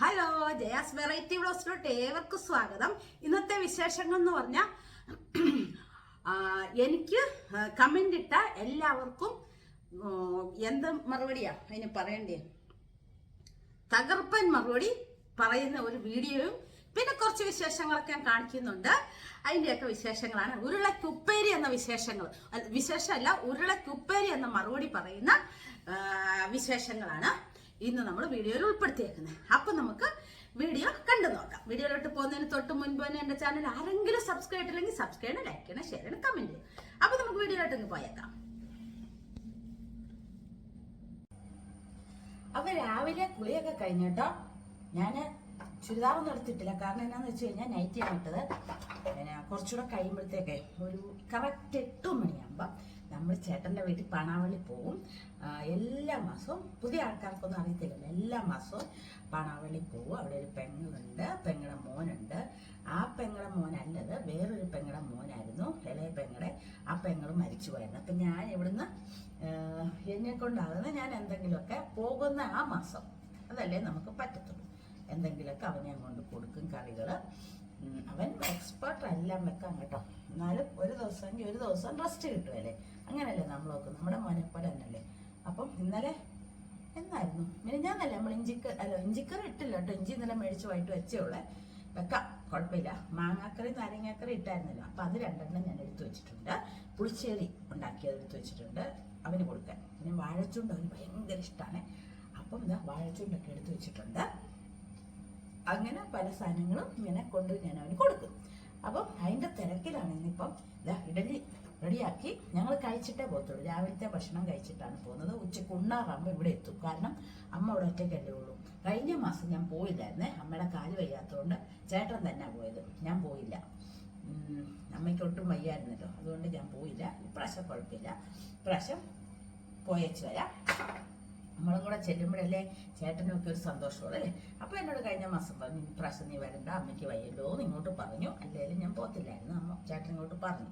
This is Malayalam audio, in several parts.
ഹലോ ജയാസ് വെറൈറ്റി ബ്ലോസിലോട്ട് ഏവർക്കും സ്വാഗതം. ഇന്നത്തെ വിശേഷങ്ങൾ എന്ന് പറഞ്ഞാൽ എനിക്ക് കമന്റ് ഇട്ട എല്ലാവർക്കും എന്ത് മറുപടിയാ അതിന് പറയണ്ടേ? തകർപ്പൻ മറുപടി പറയുന്ന ഒരു വീഡിയോയും പിന്നെ കുറച്ച് വിശേഷങ്ങളൊക്കെ ഞാൻ കാണിക്കുന്നുണ്ട്. അതിന്റെയൊക്കെ വിശേഷങ്ങളാണ്. ഉരുളക്കുപ്പേരി എന്ന വിശേഷങ്ങൾ വിശേഷമല്ല ഉരുളക്കുപ്പേരി എന്ന മറുപടി പറയുന്ന വിശേഷങ്ങളാണ്. ഇന്ന് നമ്മൾ വീഡിയോയിൽ ഉൾപ്പെടുത്തിയേക്കുന്നത് അപ്പം നമുക്ക് വീഡിയോ കണ്ടു നോക്കാം. വീഡിയോയിലോട്ട് പോകുന്നതിന് തൊട്ട് മുൻപ് തന്നെ എന്റെ ചാനൽ ആരെങ്കിലും സബ്സ്ക്രൈബ് ചെയ്തില്ലെങ്കിൽ സബ്സ്ക്രൈബ് ചെയ്യണം ലൈക്ക് ചെയ്യണം ഷെയർ ചെയ്യണം കമന്റ് ചെയ്യണം. അപ്പം നമുക്ക് വീഡിയോയിലോട്ട് ഇങ്ങ് പോയേക്കാം. അപ്പൊ രാവിലെ കുളിയൊക്കെ കഴിഞ്ഞിട്ടോ ഞാൻ ചുരിദാറൊന്നും എടുത്തിട്ടില്ല. കാരണം എന്നാന്ന് വെച്ച് കഴിഞ്ഞാൽ നൈറ്റിയാണ് ഇട്ടത്. പിന്നെ കുറച്ചുകൂടെ കഴിയുമ്പോഴത്തേക്കേ ഒരു കറക്റ്റ് എട്ട് മണിയാകുമ്പോൾ നമ്മൾ ചേട്ടന്റെ വീട്ടിൽ പണാവളി പോവും. എല്ലാ മാസവും പുതിയ ആൾക്കാർക്കൊന്നും അറിയത്തില്ലല്ലോ. എല്ലാ മാസവും പണാവളി പോവും. അവിടെ ഒരു പെങ്ങളുണ്ട് പെങ്ങളുടെ മോനുണ്ട്. ആ പെങ്ങളുടെ മോനല്ലത് വേറൊരു പെങ്ങളുടെ മോനായിരുന്നു ഇളയ പെങ്ങളുടെ ആ പെങ്ങൾ മരിച്ചു പോയിരുന്നു അപ്പം ഞാൻ ഇവിടുന്ന് എന്നെ കൊണ്ടാകുന്ന ഞാൻ എന്തെങ്കിലുമൊക്കെ പോകുന്ന ആ മാസം. അതല്ലേ നമുക്ക് പറ്റത്തുള്ളൂ. എന്തെങ്കിലുമൊക്കെ അവനെ കൊണ്ട് കൊടുക്കും കറികൾ അവൻ എക്സ്പേർട്ട് അല്ല വെക്കാൻ കേട്ടോ എന്നാലും ഒരു ദിവസമെങ്കിൽ ഒരു ദിവസം റെസ്റ്റ് കിട്ടുമല്ലേ അങ്ങനല്ലേ നമ്മൾ നോക്കും നമ്മുടെ മോനെപ്പോലെ തന്നെയല്ലേ? അപ്പം ഇന്നലെ എന്നായിരുന്നു? മിനിഞ്ഞാന്നല്ലേ നമ്മൾ ഇഞ്ചിക്ക അല്ല ഇഞ്ചിക്കറി ഇട്ടില്ല കേട്ടോ. ഇഞ്ചി ഇന്നലെ മേടിച്ച് വൈകിട്ട് വെച്ചേ ഉള്ളേ. വെക്കാം കുഴപ്പമില്ല. മാങ്ങാക്കറി നാരങ്ങാക്കറി ഇട്ടായിരുന്നല്ലോ. അപ്പം അത് രണ്ടെണ്ണം ഞാൻ എടുത്തു വെച്ചിട്ടുണ്ട്. പുളിശ്ശേരി ഉണ്ടാക്കിയത് എടുത്തു വെച്ചിട്ടുണ്ട് അവന് കൊടുക്കാൻ. പിന്നെ വാഴച്ചുണ്ട് അവന് ഭയങ്കര ഇഷ്ടമാണ് അപ്പം ഇതാ വാഴച്ചുണ്ടൊക്കെ എടുത്തു വെച്ചിട്ടുണ്ട്. അങ്ങനെ പല സാധനങ്ങളും ഇങ്ങനെ കൊണ്ട് ഞാൻ അവന് കൊടുക്കും. അപ്പം അതിന്റെ തിരക്കിലാണ് ഇന്നിപ്പം ഇതാ ഇഡലി റെഡിയാക്കി ഞങ്ങൾ കഴിച്ചിട്ടേ പോകത്തുള്ളൂ. രാവിലത്തെ ഭക്ഷണം കഴിച്ചിട്ടാണ് പോകുന്നത്. ഉച്ചയ്ക്ക് ഉണ്ണാറാകുമ്പോൾ ഇവിടെ എത്തും. കാരണം അമ്മ അവിടെ ഒറ്റയ്ക്കല്ലേ ഉള്ളൂ. കഴിഞ്ഞ മാസം ഞാൻ പോയില്ലായിരുന്നേ. അമ്മയുടെ കാൽ വയ്യാത്തതുകൊണ്ട് ചേട്ടൻ തന്നെ പോയത്. ഞാൻ പോയില്ല. അമ്മയ്ക്ക് ഒട്ടും വയ്യായിരുന്നല്ലോ. അതുകൊണ്ട് ഞാൻ പോയില്ല. ഇപ്രാവശ്യം കുഴപ്പമില്ല. ഇപ്രാവശ്യം പോയച്ചു വരാം. നമ്മളും കൂടെ ചെല്ലുമ്പോഴല്ലേ ചേട്ടനൊക്കെ ഒരു സന്തോഷമുള്ളൂ അല്ലേ? അപ്പോൾ എന്നോട് കഴിഞ്ഞ മാസം പറഞ്ഞു ഇപ്രാവശ്യം നീ വരണ്ട അമ്മയ്ക്ക് വയ്യല്ലോ എന്ന് ഇങ്ങോട്ട് പറഞ്ഞു. അല്ലെങ്കിലും ഞാൻ പോത്തില്ലായിരുന്നു അമ്മ ചേട്ടൻ ഇങ്ങോട്ട് പറഞ്ഞു.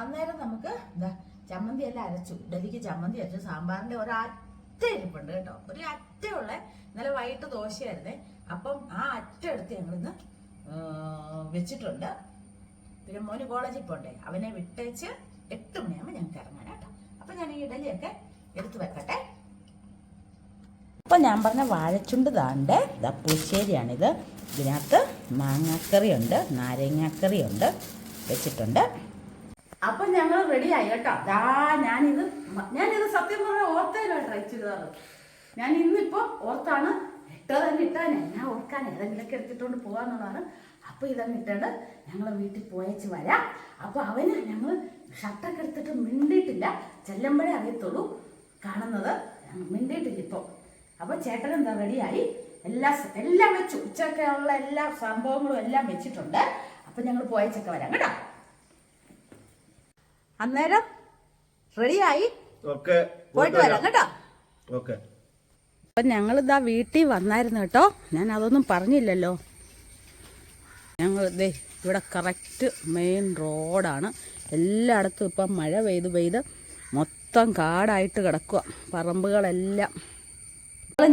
അന്നേരം നമുക്ക് എന്താ ചമ്മന്തി എല്ലാം അരച്ചു. ഡൽഹിക്ക് ചമ്മന്തി അരച്ചു. സാമ്പാറിന്റെ ഒരറ്റ ഇരിപ്പുണ്ട് കേട്ടോ. ഒരു അറ്റയുള്ള ഇന്നലെ വൈകിട്ട് ദോശയായിരുന്നേ. അപ്പം ആ അറ്റ എടുത്ത് ഞങ്ങളിന്ന് വെച്ചിട്ടുണ്ട്. പിന്നെ മോന് കോളേജിൽ പോണ്ടേ. അവനെ വിട്ടേച്ച് എട്ട് മണിയാകുമ്പോൾ ഞങ്ങൾക്ക് ഇറങ്ങാനാട്ടോ അപ്പം ഞാൻ ഈ ഇഡലിയൊക്കെ എടുത്തു വെക്കട്ടെ. അപ്പം ഞാൻ പറഞ്ഞ വാഴച്ചുണ്ട് താണ്ട് ഇതാ പുളിശ്ശേരിയാണിത്. ഇതിനകത്ത് മാങ്ങാക്കറിയുണ്ട് നാരങ്ങാക്കറിയുണ്ട് വെച്ചിട്ടുണ്ട്. അപ്പം ഞങ്ങൾ റെഡിയായി കേട്ടോ. ദാ ഞാനിത് ഞാനിത് സത്യം പറഞ്ഞാൽ ഓർത്തയിലോ ട്രൈ ചെയ്തത്. ഞാൻ ഇന്നിപ്പോൾ ഓർത്താണ് ഇട്ടോ തന്നെ ഇട്ടാൻ ഞാൻ. ഓർക്കാൻ ഏതെങ്കിലുമൊക്കെ എടുത്തിട്ടുകൊണ്ട് പോകാന്നുള്ളതാണ് അപ്പോൾ ഇതങ്ങ് ഇട്ടിട്ട് ഞങ്ങൾ വീട്ടിൽ പോയച്ച് വരാം. അപ്പോൾ അവന് ഞങ്ങൾ ഷർട്ടൊക്കെ എടുത്തിട്ട് മിണ്ടിയിട്ടില്ല. ചെല്ലുമ്പോഴേ അറിയത്തുള്ളൂ കാണുന്നത്. മിണ്ടിയിട്ടില്ല ഇപ്പോൾ അപ്പോൾ ചേട്ടൻ എന്താ റെഡിയായി എല്ലാ എല്ലാം വെച്ചു. ഉച്ചയൊക്കെ ഉള്ള എല്ലാ സംഭവങ്ങളും എല്ലാം വെച്ചിട്ടുണ്ട്. അപ്പം ഞങ്ങൾ പോയച്ചൊക്കെ വരാം കേട്ടോ. അന്നേരം റെഡിയായി പോയിട്ട് വരാം കേട്ടോ. ഓക്കെ. ഞങ്ങൾ ഞങ്ങളിതാ വീട്ടിൽ വന്നായിരുന്നു കേട്ടോ. ഞാൻ അതൊന്നും പറഞ്ഞില്ലല്ലോ. ഞങ്ങൾ ദേ ഇവിടെ കറക്റ്റ് മെയിൻ റോഡാണ് എല്ലായിടത്തും ഇപ്പം മഴ പെയ്ത് പെയ്ത് മൊത്തം കാടായിട്ട് കിടക്കുക പറമ്പുകളെല്ലാം.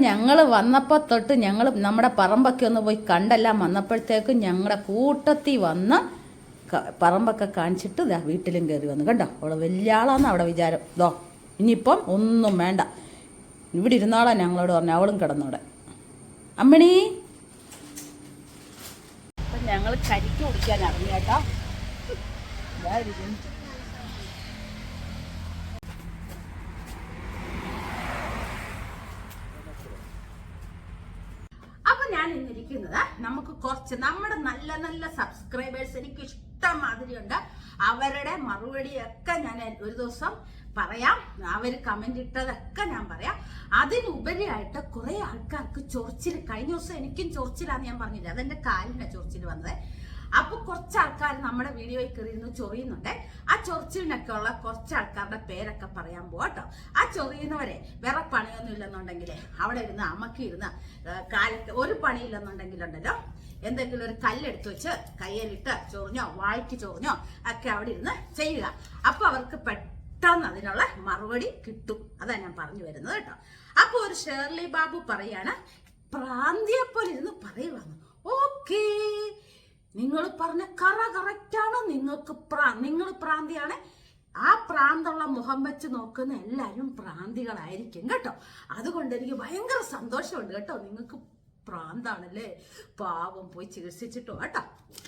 ഞങ്ങൾ വന്നപ്പോൾ തൊട്ട് ഞങ്ങൾ നമ്മുടെ പറമ്പൊക്കെ ഒന്ന് പോയി കണ്ടെല്ലാം വന്നപ്പോഴത്തേക്കും ഞങ്ങളുടെ കൂട്ടത്തിൽ വന്ന് പറമ്പൊക്കെ കാണിച്ചിട്ട് ഇതാ വീട്ടിലും കയറി വന്നു. കണ്ടോ? അവൾ വലിയ ആളാന്ന് അവിടെ വിചാരം. ഇതോ ഇനിയിപ്പം ഒന്നും വേണ്ട. ഇവിടെ ഇരുന്നാളാ ഞങ്ങളോട് പറഞ്ഞു അവളും കിടന്നോടെ അമ്മണി? ഞങ്ങൾ കരിക്ക് കുടിക്കാൻ ഇറങ്ങി കേട്ടോ ഇതാ ഇരിക്കുന്നു. അപ്പൊ ഞാൻ ഇന്നിരിക്കുന്നത് നമുക്ക് കുറച്ച് നമ്മുടെ നല്ല നല്ല സബ്സ്ക്രൈബേഴ്സ് എനിക്ക് ഇഷ്ടം മാതിരിയുണ്ട് അവരുടെ മറുപടിയൊക്കെ ഞാൻ ഒരു ദിവസം പറയാം. അവർ കമന്റ് ഇട്ടതൊക്കെ ഞാൻ പറയാം. അതിനുപരിയായിട്ട് കുറെ ആൾക്കാർക്ക് ചൊറിച്ചിൽ കഴിഞ്ഞ ദിവസം എനിക്കും ചൊറിച്ചിലാന്ന് ഞാൻ പറഞ്ഞില്ല? അതെന്റെ കാലിന്റെ ചൊറിച്ചിൽ വന്നത്. അപ്പൊ കുറച്ച് ആൾക്കാർ നമ്മുടെ വീഡിയോയിൽ കയറിയിരുന്ന് ചൊറിയുന്നുണ്ട്. ആ ചൊറിച്ചിലിനൊക്കെ ഉള്ള കുറച്ച് ആൾക്കാരുടെ പേരൊക്കെ പറയാൻ പോവാട്ടോ ആ ചൊറിയുന്നവരെ വേറെ പണിയൊന്നും ഇല്ലെന്നുണ്ടെങ്കിൽ അവിടെ ഇരുന്ന് അമ്മയ്ക്ക് ഇരുന്ന് കാല കാലത്ത് ഒരു പണിയില്ലെന്നുണ്ടെങ്കിലുണ്ടല്ലോ എന്തെങ്കിലും ഒരു കല്ലെടുത്ത് വെച്ച് കയ്യിലിട്ട് ചൊറിഞ്ഞോ വായിക്ക് ചൊറിഞ്ഞോ ഒക്കെ അവിടെ ഇരുന്ന് ചെയ്യുക. അപ്പൊ അവർക്ക് പെട്ടെന്ന് അതിനുള്ള മറുപടി കിട്ടും. അതാണ് ഞാൻ പറഞ്ഞു വരുന്നത് കേട്ടോ അപ്പൊ ഒരു ഷേർലി ബാബു പറയാണ് പ്രാന്തിയെ പോലെ ഇരുന്ന് പറയുവാണ് ഓക്കേ നിങ്ങൾ പറഞ്ഞ കറ കറക്റ്റാണ് നിങ്ങൾക്ക് പ്രാ നിങ്ങൾ പ്രാന്തിയാണ്. ആ പ്രാന്തുള്ള മുഖം വെച്ച് നോക്കുന്ന എല്ലാവരും പ്രാന്തികളായിരിക്കും കേട്ടോ. അതുകൊണ്ട് എനിക്ക് ഭയങ്കര സന്തോഷമുണ്ട് കേട്ടോ. നിങ്ങൾക്ക് പ്രാന്താണല്ലേ? പാവം പോയി ചികിത്സിച്ചിട്ടോ. കേട്ടോ.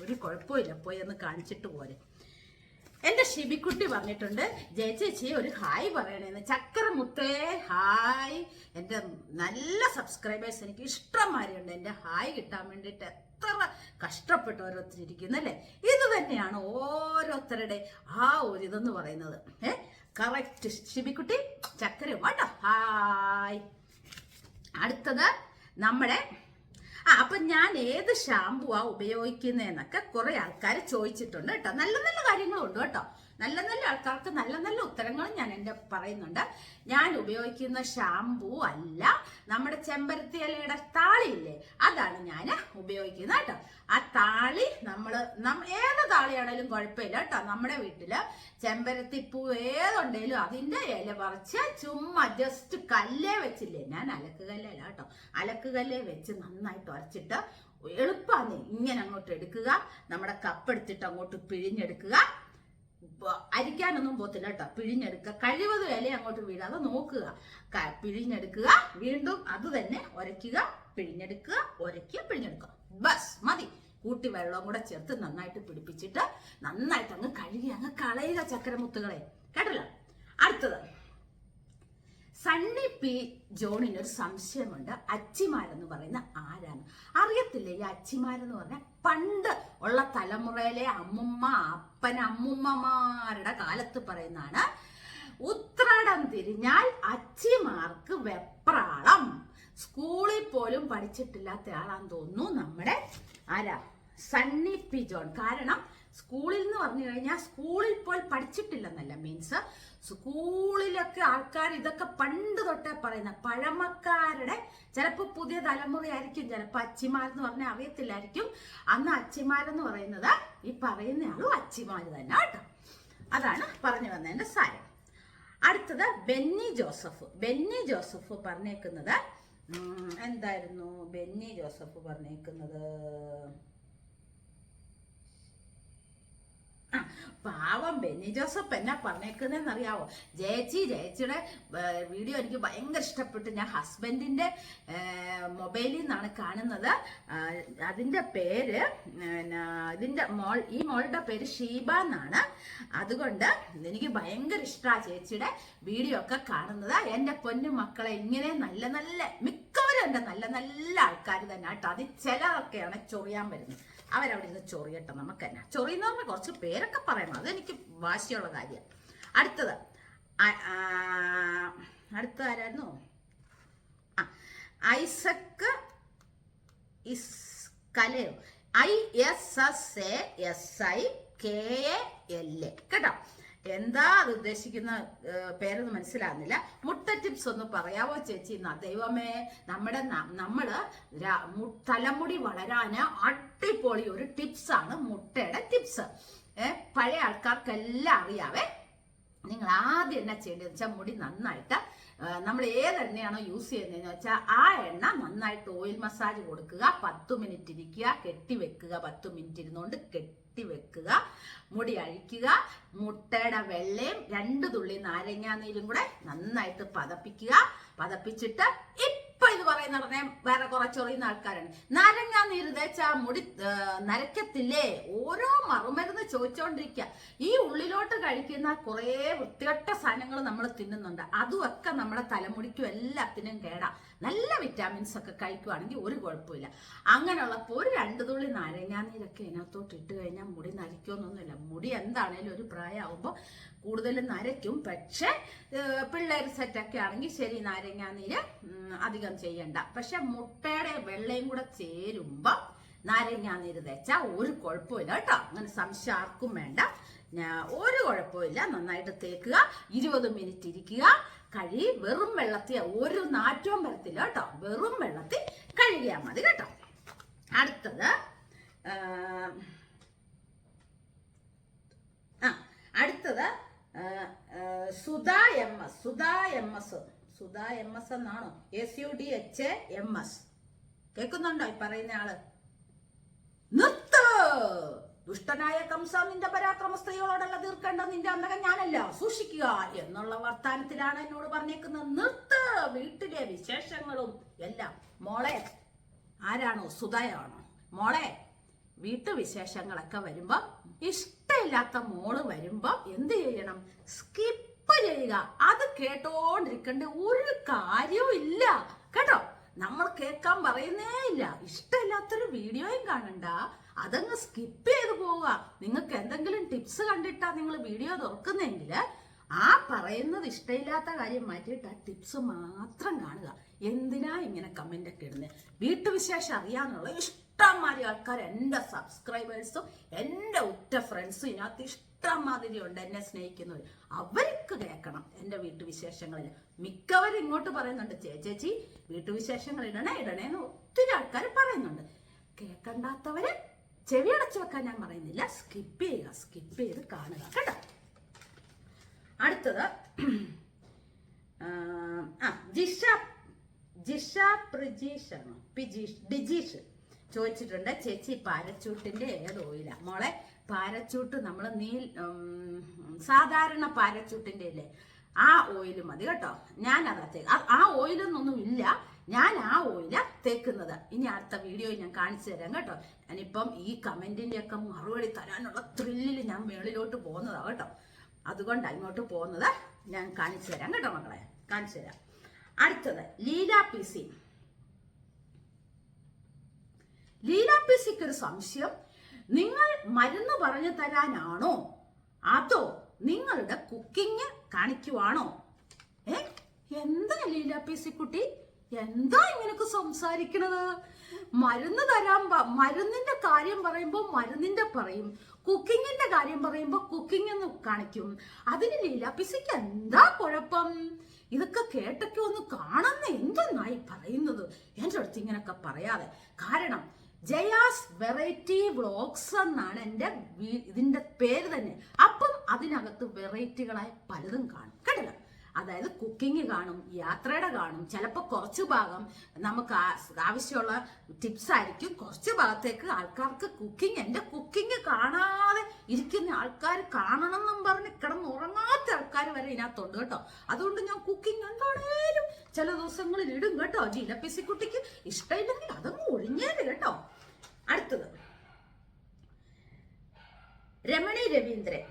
ഒരു കുഴപ്പമില്ല പോയി ഒന്ന് കാണിച്ചിട്ട് പോരെ. എന്റെ ഷിബിക്കുട്ടി പറഞ്ഞിട്ടുണ്ട് ജയചേച്ചി ഒരു ഹായ് പറയണേന്ന്. ചക്രമുത്തേ ഹായ്. എന്റെ നല്ല സബ്സ്ക്രൈബേഴ്സ് എനിക്ക് ഇഷ്ടം മാറിയുണ്ട് എന്റെ ഹായ് കിട്ടാൻ വേണ്ടിയിട്ട് എത്ര കഷ്ടപ്പെട്ട് ഓരോരുത്തർ ഇരിക്കുന്നല്ലേ ഇത് തന്നെയാണ് ഓരോരുത്തരുടെ ആ ഒരു ഇതെന്ന് പറയുന്നത്. ഏ? കറക്റ്റ് ശിബിക്കുട്ടി ചക്കര വേട്ടോ ഹായ് അടുത്തത് നമ്മുടെ ആ അപ്പൊ ഞാൻ ഏത് ഷാമ്പുവാ ഉപയോഗിക്കുന്നതെന്നൊക്കെ കുറെ ആൾക്കാർ ചോദിച്ചിട്ടുണ്ട് കേട്ടോ. നല്ല നല്ല കാര്യങ്ങളുണ്ട് കേട്ടോ. നല്ല നല്ല ആൾക്കാർക്ക് നല്ല നല്ല ഉത്തരങ്ങൾ ഞാൻ എന്റെ പറയുന്നുണ്ട്. ഞാൻ ഉപയോഗിക്കുന്ന ഷാംപൂ അല്ല നമ്മുടെ ചെമ്പരത്തി ഇലയുടെ താളിയില്ലേ? അതാണ് ഞാൻ ഉപയോഗിക്കുന്നത് കേട്ടോ. ആ താളി നമ്മൾ ഏത് താളിയാണേലും കുഴപ്പമില്ല കേട്ടോ. നമ്മുടെ വീട്ടിൽ ചെമ്പരത്തി പൂ ഏതുണ്ടെങ്കിലും അതിന്റെ ഇല പറിച്ച് ചുമ്മാ ജസ്റ്റ് കല്ലേ വെച്ചില്ലേ? ഞാൻ അലക്കുകല്ലേ കേട്ടോ. അലക്കുകല്ലേ വെച്ച് നന്നായിട്ട് ഉരച്ചിട്ട് എളുപ്പമാണ് ഇങ്ങനെ അങ്ങോട്ട് എടുക്കുക. നമ്മുടെ കപ്പെടുത്തിട്ട് അങ്ങോട്ട് പിഴിഞ്ഞെടുക്കുക. അരിക്കാനൊന്നും പോത്തില്ല കേട്ടോ. പിഴിഞ്ഞെടുക്കുക കഴിവതും ഇല അങ്ങോട്ട് വീഴാതെ നോക്കുക. പിഴിഞ്ഞെടുക്കുക. വീണ്ടും അത് തന്നെ ഉരയ്ക്കുക പിഴിഞ്ഞെടുക്കുക ഉരയ്ക്കുക പിഴിഞ്ഞെടുക്കുക. ബസ്. മതി. കൂട്ടി വെള്ളവും കൂടെ ചേർത്ത് നന്നായിട്ട് പിടിപ്പിച്ചിട്ട് നന്നായിട്ട് അങ്ങ് കഴുകി അങ്ങ് കളയുക ചക്കരമുത്തുകളെ കേട്ടല്ലോ? അടുത്തത്. സണ്ണി പി ജോണിന് ഒരു സംശയമുണ്ട്. അച്ചിമാരെന്ന് പറയുന്ന ആരാണ്? അറിയത്തില്ലേ ഈ അച്ചിമാരെന്ന് പറഞ്ഞാൽ പണ്ട് ഉള്ള തലമുറയിലെ അമ്മുമ്മ അപ്പൻ അമ്മുമ്മമാരുടെ കാലത്ത് പറയുന്നതാണ് ഉത്രാടം തിരിഞ്ഞാൽ അച്ചിമാർക്ക് വെപ്രാളം. സ്കൂളിൽ പോലും പഠിച്ചിട്ടില്ലാത്ത ആളാന്ന് തോന്നുന്നു നമ്മുടെ ആരാ? സണ്ണി പി ജോൺ. കാരണം സ്കൂളിൽ എന്ന് പറഞ്ഞു കഴിഞ്ഞാൽ സ്കൂളിൽ പോയി പഠിച്ചിട്ടില്ലെന്നല്ല മീൻസ് സ്കൂളിലൊക്കെ ആൾക്കാർ ഇതൊക്കെ പണ്ട് തൊട്ടേ പറയുന്ന പഴമക്കാരുടെ ചിലപ്പോൾ പുതിയ തലമുറയായിരിക്കും ചിലപ്പോൾ അച്ചിമാരെന്ന് പറഞ്ഞാൽ അറിയത്തില്ലായിരിക്കും. അന്ന് അച്ചിമാരെന്ന് പറയുന്നത് ഈ പറയുന്ന പറയുന്നയാളും അച്ചിമാര് തന്നെ കേട്ടോ. അതാണ് പറഞ്ഞു വന്നതിന്റെ സാരം. അടുത്തത് ബെന്നി ജോസഫ്. ബെന്നി ജോസഫ് പറഞ്ഞേക്കുന്നത് എന്തായിരുന്നു? ബെന്നി ജോസഫ് പറഞ്ഞേക്കുന്നത് ആ, പാവം ബെന്നി ജോസഫ് എന്നാ പറഞ്ഞേക്കുന്നതെന്ന് അറിയാവോ ജയച്ചി ജയച്ചിയുടെ വീഡിയോ എനിക്ക് ഭയങ്കര ഇഷ്ടപ്പെട്ടു. ഞാൻ ഹസ്ബൻഡിന്റെ മൊബൈലിൽ നിന്നാണ് കാണുന്നത്. അതിന്റെ പേര് ഇതിന്റെ മോൾ ഈ മോളുടെ പേര് ഷീബ എന്നാണ്. അതുകൊണ്ട് എനിക്ക് ഭയങ്കര ഇഷ്ടമാണ് ചേച്ചിയുടെ വീഡിയോ ഒക്കെ കാണുന്നത്. എന്റെ പൊന്നു മക്കളെ ഇങ്ങനെ നല്ല നല്ല മിക്കവരും എന്റെ നല്ല നല്ല ആൾക്കാർ തന്നെ കേട്ടോ. അത് ചിലതൊക്കെയാണ് ചൊറിയാൻ വരുന്നത്. അവരവിടെ നിന്ന് ചൊറിയട്ടെ നമുക്ക് തന്നെ ചൊറി എന്ന് പറഞ്ഞാൽ കുറച്ച് പേരൊക്കെ പറയണം. അതെനിക്ക് വാശിയുള്ള കാര്യം. അടുത്തത് അടുത്ത ആരായിരുന്നു? ആ Isaac is കലയോ I S S A S I K A L A. കേട്ടോ? എന്താ അത് ഉദ്ദേശിക്കുന്ന പേരെന്ന് മനസ്സിലാകുന്നില്ല. മുട്ട ടിപ്സ് ഒന്ന് പറയാവോ ചേച്ചി? ദൈവമേ നമ്മുടെ നമ്മൾ തലമുടി വളരാന് അടിപൊളി ഒരു ടിപ്സ് ആണ് മുട്ടയുടെ ടിപ്സ്. പഴയ ആൾക്കാർക്കെല്ലാം അറിയാവേ. നിങ്ങൾ ആദ്യം എന്നാ ചെയ്യേണ്ടതെന്ന് വെച്ചാൽ മുടി നന്നായിട്ട് നമ്മൾ ഏത് എണ്ണയാണോ യൂസ് ചെയ്യുന്നതെന്ന് വെച്ചാൽ ആ എണ്ണ നന്നായിട്ട് ഓയിൽ മസാജ് കൊടുക്കുക പത്ത് മിനിറ്റ് ഇരിക്കുക കെട്ടി വെക്കുക പത്ത് മിനിറ്റ് ഇരുന്നുകൊണ്ട് കെട്ടി വെക്കുക. മുടി അഴിക്കുക മുട്ടയുടെ വെള്ളയും രണ്ട് തുള്ളി നാരങ്ങാനീരും കൂടെ നന്നായിട്ട് പതപ്പിക്കുക. പതപ്പിച്ചിട്ട് ഇപ്പൊ പറയുന്ന പറഞ്ഞാൽ വേറെ കുറെ ചൊറിയുന്ന ആൾക്കാരാണ്. നാരങ്ങ നീര് തേച്ചാ മുടി നരക്കത്തില്ലേ? ഓരോ മറുമരുന്ന് ചോദിച്ചോണ്ടിരിക്കുക ഈ ഉള്ളിലോട്ട് കഴിക്കുന്ന കുറേ വൃത്തികെട്ട സാധനങ്ങൾ നമ്മൾ തിന്നുന്നുണ്ട്. അതുമൊക്കെ നമ്മുടെ തലമുടിക്കും എല്ലാത്തിനും കേടാ. നല്ല വിറ്റാമിൻസ് ഒക്കെ കഴിക്കുവാണെങ്കിൽ ഒരു കുഴപ്പമില്ല. അങ്ങനെയുള്ളപ്പോൾ ഒരു രണ്ട് തുള്ളി നാരങ്ങാനീരൊക്കെ ഇതിനകത്തോട്ട് ഇട്ട് കഴിഞ്ഞാൽ മുടി നരയ്ക്കുമെന്നൊന്നുമില്ല. മുടി എന്താണേലും ഒരു പ്രായമാകുമ്പോൾ കൂടുതലും നരയ്ക്കും. പക്ഷേ പിള്ളേർ സെറ്റൊക്കെ ആണെങ്കിൽ ശരി നാരങ്ങാനീര് അധികം ചെയ്യണ്ട. പക്ഷെ മുട്ടയുടെ വെള്ളയും കൂടെ ചേരുമ്പോൾ നാരങ്ങ നീര് തേച്ചാൽ ഒരു കുഴപ്പമില്ല കേട്ടോ. അങ്ങനെ സംശയം ആർക്കും വേണ്ട. ഒരു കുഴപ്പമില്ല. നന്നായിട്ട് തേക്കുക. ഇരുപത് മിനിറ്റ് ഇരിക്കുക. കഴുകി വെറും വെള്ളത്തിൽ ഒരു നാറ്റവും വരത്തില്ല കേട്ടോ. വെറും വെള്ളത്തിൽ കഴുകിയാൽ മതി കേട്ടോ. അടുത്തത് ആ, അടുത്തത് Sudha M S Sudha M S. Sudha M S എന്നാണോ? S U D H M S കേൾക്കുന്നുണ്ടോ ഈ പറയുന്ന ആൾ നിർത്ത്! ദുഷ്ടനായ കംസ നിന്റെ പരാക്രമ സ്ത്രീകളോടുള്ള തീർക്കേണ്ട നിന്റെ അന്തകം ഞാനല്ല. സൂക്ഷിക്കുക എന്നുള്ള വർത്താനത്തിലാണ് എന്നോട് പറഞ്ഞേക്കുന്നത്. നിർത്ത്! വീട്ടിലെ വിശേഷങ്ങളും എല്ലാം. മോളെ ആരാണോ? സുധയാണോ? മോളെ വീട്ടു വിശേഷങ്ങളൊക്കെ വരുമ്പോ ഇഷ്ടമില്ലാത്ത മോൾ വരുമ്പോ എന്ത് ചെയ്യണം? സ്കിപ്പ് ചെയ്യുക. അത് കേട്ടോണ്ടിരിക്കേണ്ട. ഒരു കാര്യവും ഇല്ല. കേട്ടോ? നമ്മൾ കേൾക്കാൻ പറയുന്നേ ഇല്ല. ഇഷ്ടമില്ലാത്തൊരു വീഡിയോയും കാണണ്ട. അതങ്ങ് സ്കിപ്പ് ചെയ്ത് പോവുക. നിങ്ങൾക്ക് എന്തെങ്കിലും ടിപ്സ് കണ്ടിട്ടാ നിങ്ങൾ വീഡിയോ തുറക്കുന്നെങ്കിൽ ആ പറയുന്നത് ഇഷ്ടമില്ലാത്ത കാര്യം മാറ്റിയിട്ട് ആ ടിപ്സ് മാത്രം കാണുക. എന്തിനാ ഇങ്ങനെ കമന്റ് ഒക്കെ ഇടുന്നത് വീട്ടുവിശേഷം അറിയാനുള്ള ഇഷ്ടംമാതിരി ആൾക്കാർ എന്റെ സബ്സ്ക്രൈബേഴ്സും എന്റെ ഉറ്റ ഫ്രണ്ട്സും ഇതിനകത്ത് ഇഷ്ടംമാതിരി ഉണ്ട് എന്നെ സ്നേഹിക്കുന്നവർ അവർക്ക് കേൾക്കണം എന്റെ വീട്ടുവിശേഷങ്ങളിൽ. മിക്കവരും ഇങ്ങോട്ട് പറയുന്നുണ്ട് ചേച്ചേച്ചി വീട്ടുവിശേഷങ്ങൾ ഇടണേ ഇടണേ എന്ന് ഒത്തിരി ആൾക്കാർ പറയുന്നുണ്ട്. കേൾക്കണ്ടാത്തവര് ചെവി അടച്ചു വെക്കാൻ ഞാൻ പറയുന്നില്ല. സ്കിപ്പ് ചെയ്യുക സ്കിപ്പ് ചെയ്ത് കാണുക. കേട്ടോ? അടുത്തത് ആ, ജിഷ ഡിജീഷ് ചോദിച്ചിട്ടുണ്ട്. ചേച്ചി പാരച്ചൂട്ടിന്റെ ഏത് ഓയില? മോളെ പാരച്ചൂട്ട് നമ്മൾ നീൽ സാധാരണ പാരച്ചൂട്ടിന്റെ ഇല്ലേ ആ ഓയിൽ മതി കേട്ടോ. ഞാൻ അതാ ആ- ആ ഓയിലൊന്നും ഇല്ല. ഞാൻ ആ ഓയില തേക്കുന്നത്. ഇനി അടുത്ത വീഡിയോ ഞാൻ കാണിച്ചു തരാം കേട്ടോ. ഞാനിപ്പം ഈ കമന്റിന്റെ ഒക്കെ മറുപടി തരാനുള്ള ത്രില്ലിൽ ഞാൻ മേളിലോട്ട് പോകുന്നതാ കേട്ടോ. അതുകൊണ്ടാണ് ഇങ്ങോട്ട് പോകുന്നത്. ഞാൻ കാണിച്ചു തരാം കേട്ടോ മക്കളെ. കാണിച്ചു തരാം. അടുത്തത് Leela P C. Leela P സിക്ക് ഒരു സംശയം. നിങ്ങൾ മരുന്ന് പറഞ്ഞു തരാനാണോ? അതോ നിങ്ങളുടെ കുക്കിംഗ് കാണിക്കുവാണോ? ഏ? എന്താ ലീല പി സി കുട്ടി എന്താ ഇങ്ങനൊക്കെ സംസാരിക്കണത്? മരുന്ന് തരാൻ മരുന്നിന്റെ കാര്യം പറയുമ്പോൾ മരുന്നിന്റെ പറയും. കുക്കിങ്ങിന്റെ കാര്യം പറയുമ്പോൾ കുക്കിംഗ് എന്ന് കാണിക്കും. അതിന് ലീല പിസിക്ക് എന്താ കുഴപ്പം? ഇതൊക്കെ കേട്ടൊക്കെ ഒന്ന് കാണുന്ന എന്തെന്നായി പറയുന്നത്? എന്റെ അടുത്ത് ഇങ്ങനൊക്കെ പറയാതെ. കാരണം ജയാസ് വെറൈറ്റി വ്ളോഗ്സ് എന്നാണ് എന്റെ ഇതിന്റെ പേര് തന്നെ. അപ്പം അതിനകത്ത് വെറൈറ്റികളായ പലതും കാണും. കേട്ടല്ലോ അതായത് കുക്കിംഗ് കാണും യാത്രയുടെ കാണും. ചിലപ്പോൾ കുറച്ച് ഭാഗം നമുക്ക് ആവശ്യമുള്ള ടിപ്സ് ആയിരിക്കും. കുറച്ച് ഭാഗത്തേക്ക് ആൾക്കാർക്ക് കുക്കിംഗ് എന്റെ കുക്കിംഗ് കാണാതെ ഇരിക്കുന്ന ആൾക്കാർ കാണണം എന്നും പറഞ്ഞ് കിടന്നുറങ്ങാത്ത ആൾക്കാർ വരെ ഇതിനകത്തുണ്ട് കേട്ടോ. അതുകൊണ്ട് ഞാൻ കുക്കിംഗ് എന്താണേലും ചില ദിവസങ്ങളിൽ ഇടും കേട്ടോ. ജീലപ്പിസിക്കുട്ടിക്ക് ഇഷ്ടമില്ലെങ്കിൽ അതങ്ങ് ഒഴിഞ്ഞേ കേട്ടോ. അടുത്തത്. രമണി രവീന്ദ്രൻ.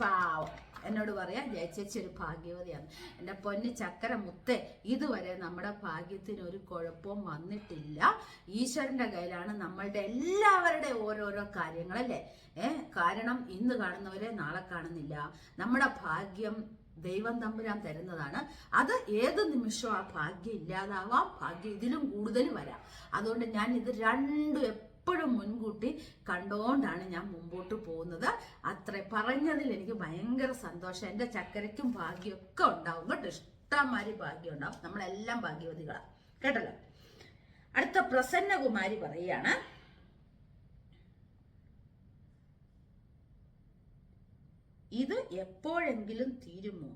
പാവം. എന്നോട് പറയാം ജയച്ചേച്ചി ഒരു ഭാഗ്യവതിയാണ്. എന്റെ പൊന്ന് ചക്കര മുത്തേ ഇതുവരെ നമ്മുടെ ഭാഗ്യത്തിന് ഒരു കുഴപ്പവും വന്നിട്ടില്ല. ഈശ്വരന്റെ കയ്യിലാണ് നമ്മളുടെ എല്ലാവരുടെ ഓരോരോ കാര്യങ്ങളല്ലേ? ഏ കാരണം ഇന്ന് കാണുന്നവരെ നാളെ കാണുന്നില്ല. നമ്മുടെ ഭാഗ്യം ദൈവം തമ്പുരാൻ തരുന്നതാണ്. അത് ഏത് നിമിഷവും ആ ഭാഗ്യം ഇല്ലാതാവാം. ഭാഗ്യം ഇതിലും കൂടുതൽ വരാം. അതുകൊണ്ട് ഞാൻ ഇത് രണ്ടും എപ്പോഴും മുൻകൂട്ടി കണ്ടുകൊണ്ടാണ് ഞാൻ മുമ്പോട്ട് പോകുന്നത്. അത്ര പറഞ്ഞതിൽ എനിക്ക് ഭയങ്കര സന്തോഷം. എന്റെ ചക്കരയ്ക്കും ഭാഗ്യമൊക്കെ ഉണ്ടാവും കേട്ടോ. ഇഷ്ടമാതിരി ഭാഗ്യം ഉണ്ടാവും. നമ്മളെല്ലാം ഭാഗ്യവതികളാണ് കേട്ടല്ലോ? അടുത്ത പ്രസന്നകുമാരി പറയുകയാണ്. ഇത് എപ്പോഴെങ്കിലും തീരുമോ?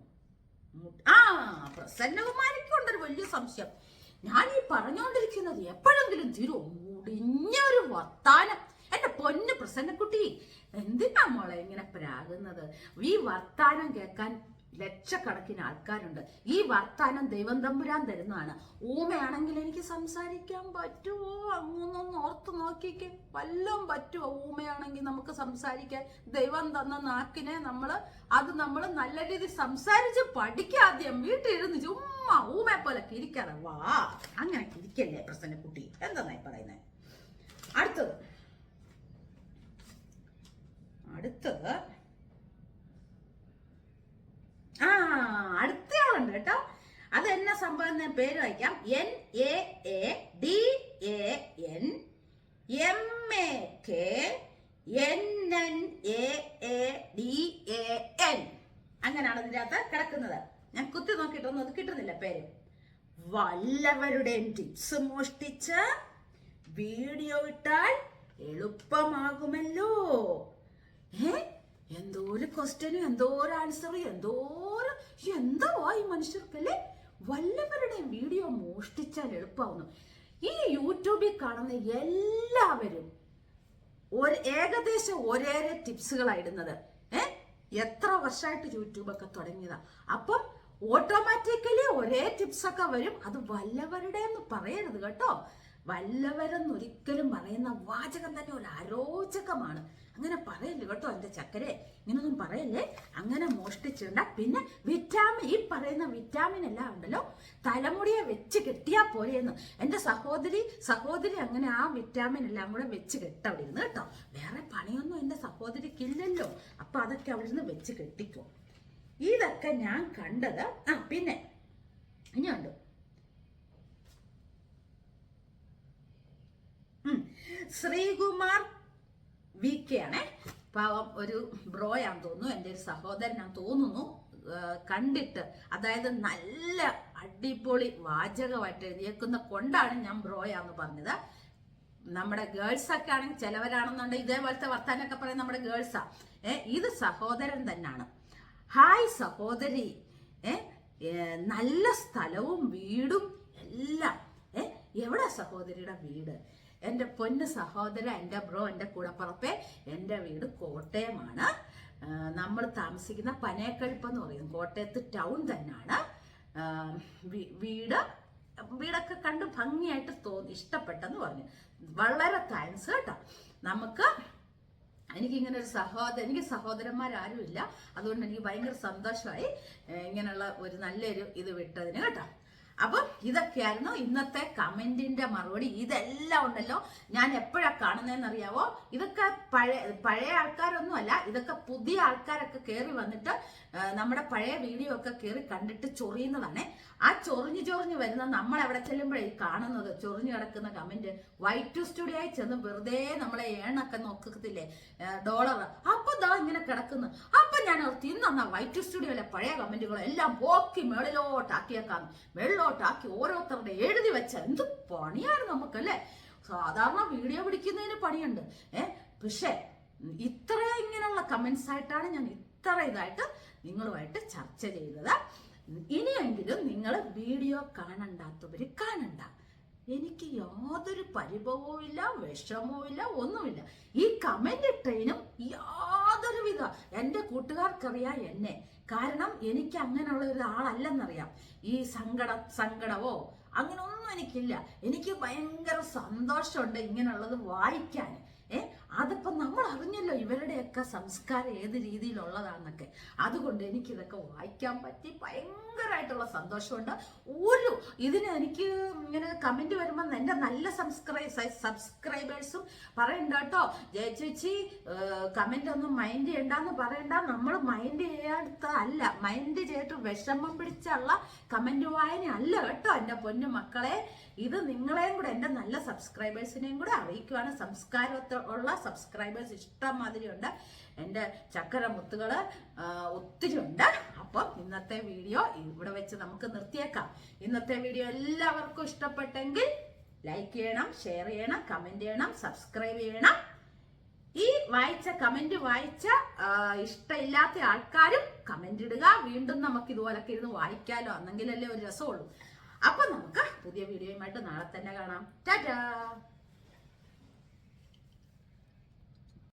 ആ പ്രസന്നകുമാരിക്കുണ്ടൊരു വലിയ സംശയം. ഞാൻ ഈ പറഞ്ഞുകൊണ്ടിരിക്കുന്നത് എപ്പോഴെങ്കിലും തീരുമോ? മുടിഞ്ഞൊരു വർത്താനം. എന്റെ പൊന്നു പ്രസന്നക്കുട്ടി എന്തിനാ മോളെ ഇങ്ങനെ പ്രാകുന്നത്? ഈ വർത്താനം കേൾക്കാൻ ലക്ഷക്കണക്കിന് ആൾക്കാരുണ്ട്. ഈ വർത്താനം ദൈവം തമ്പുരാൻ തരുന്നതാണ്. ഊമയാണെങ്കിൽ എനിക്ക് സംസാരിക്കാൻ പറ്റുമോ അങ്ങൊന്നൊന്ന് ഓർത്ത് നോക്കിക്കേ. വല്ലതും പറ്റുമോ ഊമയാണെങ്കിൽ നമുക്ക് സംസാരിക്കാൻ? ദൈവം തന്ന നാക്കിനെ നമ്മൾ അത് നമ്മൾ നല്ല രീതിയിൽ സംസാരിച്ച് പഠിക്കാദ്യം വീട്ടിലിരുന്ന് ചുമ്മാ ഊമയെ പോലെ കിരിക്കാതെ വാ. അങ്ങനെ കിരിക്കല്ലേ പ്രസന്നക്കുട്ടി? എന്താ പറയുന്നത് അടുത്തത്. അടുത്തത് ആ അടുത്തയാളുണ്ട് കേട്ടോ. അത് എന്നെ സംഭവം പേര് വായിക്കാം. N A A D A N M A K N N A A D A N അങ്ങനെയാണ് ഇതിന്റെ അകത്ത് കിടക്കുന്നത്. ഞാൻ കുത്തി നോക്കിയിട്ടൊന്നും അത് കിട്ടുന്നില്ല പേര്. വല്ലവരുടെയും ടിപ്സ് മോഷ്ടിച്ച് വീഡിയോ ഇട്ടാൽ എളുപ്പമാകുമല്ലോ. ഏ? എന്തോ ഒരു ക്വസ്റ്റ്യനും എന്തോ ഒരു ആൻസറും എന്തോ ഒരു എന്തോ ഈ മനുഷ്യർക്കല്ലേ? വല്ലവരുടെ വീഡിയോ മോഷ്ടിച്ചാൽ എളുപ്പമാവുന്നു ഈ യൂട്യൂബിൽ കാണുന്ന എല്ലാവരും ഒരു ഏകദേശം ഒരേറെ ടിപ്സുകളാണ് ഇടുന്നത്. എത്ര വർഷമായിട്ട് യൂട്യൂബൊക്കെ തുടങ്ങിയതാ. അപ്പം ഓട്ടോമാറ്റിക്കലി ഒരേ ടിപ്സൊക്കെ വരും. അത് വല്ലവരുടെ എന്ന് പറയരുത് കേട്ടോ. വല്ലവരെന്ന് ഒരിക്കലും പറയുന്ന വാചകം തന്നെ ഒരു അരോചകമാണ്. അങ്ങനെ പറയല്ലേ കേട്ടോ എന്റെ ചക്കരെ? ഇങ്ങനൊന്നും പറയല്ലേ? അങ്ങനെ മോഷ്ടിച്ചിട്ടുണ്ട് പിന്നെ വിറ്റാമിൻ ഈ പറയുന്ന വിറ്റാമിൻ എല്ലാം ഉണ്ടല്ലോ തലമുടിയെ വെച്ച് കെട്ടിയാ പോരെയെന്ന് എന്റെ സഹോദരി സഹോദരി അങ്ങനെ ആ വിറ്റാമിൻ എല്ലാം കൂടെ വെച്ച് കെട്ടവിടെ ഇരുന്ന് കേട്ടോ. വേറെ പണിയൊന്നും എന്റെ സഹോദരിക്കില്ലല്ലോ. അപ്പൊ അതൊക്കെ അവിടെ നിന്ന് വെച്ച് കെട്ടിക്കോ. ഇതൊക്കെ ഞാൻ കണ്ടത് ആ പിന്നെ ഇനി ഉം. ശ്രീകുമാർ വി കെ ആണേ പാവം ഒരു ബ്രോയാന്ന് തോന്നുന്നു. എന്റെ ഒരു സഹോദരനാന്ന് തോന്നുന്നു. കണ്ടിട്ട് അതായത് നല്ല അടിപൊളി വാചകമായിട്ട് എഴുതിയേക്കുന്ന കൊണ്ടാണ് ഞാൻ ബ്രോയാന്ന് പറഞ്ഞത്. നമ്മുടെ ഗേൾസ് ഒക്കെ ആണെങ്കിൽ ചിലവരാണെന്നുണ്ടെങ്കിൽ ഇതേപോലത്തെ വർത്താനൊക്കെ പറയുന്നത് നമ്മുടെ ഗേൾസാ ഏ ഇത് സഹോദരൻ തന്നെയാണ്. ഹായ് സഹോദരി. ഏ, നല്ല സ്ഥലവും വീടും എല്ലാം. ഏ എവിടെ സഹോദരിയുടെ വീട്? എന്റെ പൊന്ന് സഹോദര എന്റെ ബ്രോ എന്റെ കൂടപ്പുറപ്പെ എന്റെ വീട് കോട്ടയമാണ്. നമ്മൾ താമസിക്കുന്ന പനേക്കഴുപ്പ് എന്ന് കോട്ടയത്ത് ടൗൺ തന്നെയാണ്. വീട് വീടൊക്കെ കണ്ട് ഭംഗിയായിട്ട് തോന്നി ഇഷ്ടപ്പെട്ടെന്ന് പറഞ്ഞു. വളരെ താങ്ക്സ് കേട്ടോ. നമുക്ക് എനിക്ക് ഇങ്ങനെ ഒരു സഹോദരൻ എനിക്ക് സഹോദരന്മാരാരും ഇല്ല. അതുകൊണ്ട് എനിക്ക് ഭയങ്കര സന്തോഷമായി ഇങ്ങനെയുള്ള ഒരു നല്ലൊരു ഇത് വിട്ടതിന് കേട്ടോ. അപ്പം ഇതൊക്കെയായിരുന്നു ഇന്നത്തെ കമന്റിന്റെ മറുപടി. ഇതെല്ലാം ഉണ്ടല്ലോ. ഞാൻ എപ്പോഴാ കാണുന്നതെന്ന് അറിയാവോ ഇതൊക്കെ പഴയ പഴയ ആൾക്കാരൊന്നും അല്ല ഇതൊക്കെ പുതിയ ആൾക്കാരൊക്കെ കയറി വന്നിട്ട് നമ്മുടെ പഴയ വീഡിയോ ഒക്കെ കയറി കണ്ടിട്ട് ചൊറിയുന്നതാണ്. ആ ചൊറിഞ്ഞു ചൊറിഞ്ഞു വരുന്ന നമ്മൾ എവിടെ ചെല്ലുമ്പോഴേ കാണുന്നത്? ചൊറിഞ്ഞു കിടക്കുന്ന കമന്റ്. വൈറ്റ് സ്റ്റുഡിയോയിൽ ചെന്ന് വെറുതെ നമ്മളെ ഏണൊക്കെ നോക്കത്തില്ലേ? ഡോളർ അപ്പൊ ദാ ഇങ്ങനെ കിടക്കുന്നു. അപ്പൊ ഞാൻ ഓർത്ത് തിന്നന്ന വൈറ്റ് സ്റ്റുഡിയോയിലെ പഴയ കമന്റുകളും എല്ലാം പോക്കി മേളിലോട്ടാക്കിയേക്കാം. മേളിലോട്ടാക്കി ഓരോരുത്തരുടെ എഴുതി വെച്ച എന്ത് പണിയാണ് നമുക്കല്ലേ? സാധാരണ വീഡിയോ പിടിക്കുന്നതിന് പണിയുണ്ട്. ഏ പക്ഷേ ഇത്ര ഇങ്ങനെയുള്ള കമന്റ്സ് ആയിട്ടാണ് ഞാൻ ഇത്ര ഇതായിട്ട് നിങ്ങളുമായിട്ട് ചർച്ച ചെയ്തത്. ഇനിയെങ്കിലും നിങ്ങൾ വീഡിയോ കാണണ്ടാത്തവര് കാണണ്ട. എനിക്ക് യാതൊരു പരിഭവവും ഇല്ല വിഷമവും ഇല്ല ഒന്നുമില്ല. ഈ കമന്റ് ഇട്ടതിനും യാതൊരു വിധ എന്റെ കൂട്ടുകാർക്കറിയാം എന്നെ. കാരണം എനിക്ക് അങ്ങനെയുള്ള ഒരു ആളല്ലെന്നറിയാം ഈ സങ്കട സങ്കടവോ അങ്ങനെ ഒന്നും എനിക്കില്ല. എനിക്ക് ഭയങ്കര സന്തോഷമുണ്ട് ഇങ്ങനെയുള്ളത് വായിക്കാൻ. ഏ അതിപ്പോ നമ്മൾ അറിഞ്ഞല്ലോ ഇവരുടെയൊക്കെ സംസ്കാരം ഏത് രീതിയിലുള്ളതാണെന്നൊക്കെ അതുകൊണ്ട് എനിക്കിതൊക്കെ വായിക്കാൻ പറ്റി ഭയങ്കരമായിട്ടുള്ള സന്തോഷമുണ്ട്. ഒരു ഇതിന് എനിക്ക് ഇങ്ങനെ കമന്റ് വരുമ്പോൾ എന്റെ നല്ല സബ്സ്ക്രൈ സബ്സ്ക്രൈബേഴ്സും പറയണ്ട കേട്ടോ. ചേച്ചി കമന്റ് ഒന്നും മൈൻഡ് ചെയ്യണ്ടെന്ന് പറയണ്ട. നമ്മൾ മൈൻഡ് ചെയ്യാത്ത അല്ല. മൈൻഡ് ചെയ്തിട്ട് വിഷമം പിടിച്ചുള്ള കമന്റ് വായന അല്ല കേട്ടോ എന്റെ പൊന്നു മക്കളെ. ഇത് നിങ്ങളെയും കൂടെ എന്റെ നല്ല സബ്സ്ക്രൈബേഴ്സിനെയും കൂടെ അറിയിക്കുവാണ്. സംസ്കാരത്തുള്ള സബ്സ്ക്രൈബേഴ്സ് ഇഷ്ടം മാതിരി ഉണ്ട് എന്റെ ചക്കര മുത്തുകൾ ഒത്തിരി ഉണ്ട് അപ്പം ഇന്നത്തെ വീഡിയോ ഇവിടെ വെച്ച് നമുക്ക് നിർത്തിയേക്കാം. ഇന്നത്തെ വീഡിയോ എല്ലാവർക്കും ഇഷ്ടപ്പെട്ടെങ്കിൽ ലൈക്ക് ചെയ്യണം ഷെയർ ചെയ്യണം കമന്റ് ചെയ്യണം സബ്സ്ക്രൈബ് ചെയ്യണം. ഈ വായിച്ച കമന്റ് വായിച്ച ഇഷ്ടമില്ലാത്ത ആൾക്കാരും കമന്റ് ഇടുക. വീണ്ടും നമുക്ക് ഇതുപോലൊക്കെ ഇരുന്ന് വായിക്കാലോ. അന്നെങ്കിലല്ലേ ഒരു രസമുള്ളൂ. അപ്പൊ നമുക്ക് പുതിയ വീഡിയോയുമായിട്ട് നാളെ തന്നെ കാണാം. ടാറ്റാ!